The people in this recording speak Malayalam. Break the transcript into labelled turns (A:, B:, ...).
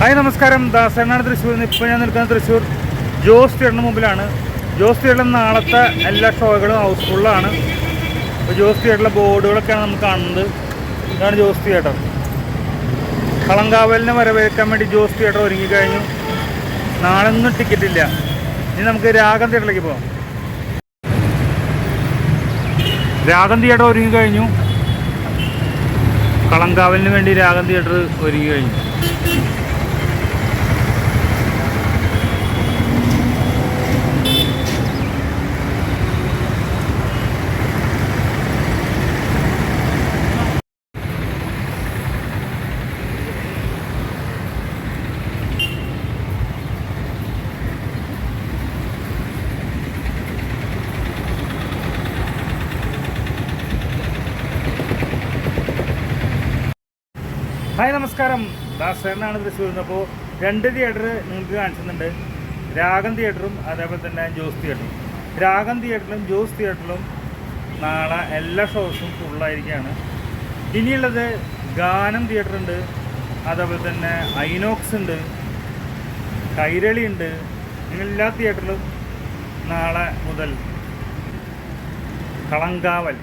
A: ഹായ് നമസ്കാരം. ദാസനാണ് തൃശ്ശൂർ ഇപ്പോൾ ഞാൻ നിൽക്കുന്ന തൃശ്ശൂർ. ജോസ് തിയേറ്ററിന് മുമ്പിലാണ്. ജോസ് തിയേറ്ററിൽ നാളത്തെ എല്ലാ ഷോകളും ഹൗസ്ഫുള്ളാണ് അപ്പോൾ ജോസ് തിയേറ്ററിലെ ബോർഡുകളൊക്കെയാണ് നമുക്ക് കാണുന്നത്. ഇതാണ് ജോസ് തിയേറ്റർ കളങ്കാവലിനെ വരവേൽക്കാൻ വേണ്ടി ജോസ് തിയേറ്റർ ഒരുങ്ങി കഴിഞ്ഞു. നാളെ ഒന്നും ടിക്കറ്റ് ഇല്ല. ഇനി നമുക്ക് രാഗം തിയേറ്ററിലേക്ക് പോകാം. രാഗം തിയേറ്റർ ഒരുങ്ങി കഴിഞ്ഞു. കളങ്കാവലിന് വേണ്ടി രാഗം തിയേറ്റർ ഒരുങ്ങി കഴിഞ്ഞു. ഹായ് നമസ്കാരം. ദാസേനാണ് തൃശ്ശൂർ അപ്പോൾ രണ്ട് തിയേറ്റർ നിങ്ങൾക്ക് കാണിച്ചിട്ടുണ്ട്. രാഗം തിയേറ്ററും അതേപോലെ തന്നെ ജോസ് തിയേറ്ററും രാഗം തിയേറ്ററിലും ജോസ് തിയേറ്ററിലും നാളെ എല്ലാ ഷോസും ഫുള്ളായിരിക്കുകയാണ് ഇനിയുള്ളത് ഗാനം തിയേറ്റർ ഉണ്ട്. അതേപോലെ തന്നെ ഐനോക്സ് ഉണ്ട്. കൈരളി ഉണ്ട്. എല്ലാ തിയേറ്ററിലും നാളെ മുതൽ കളങ്കാവൽ.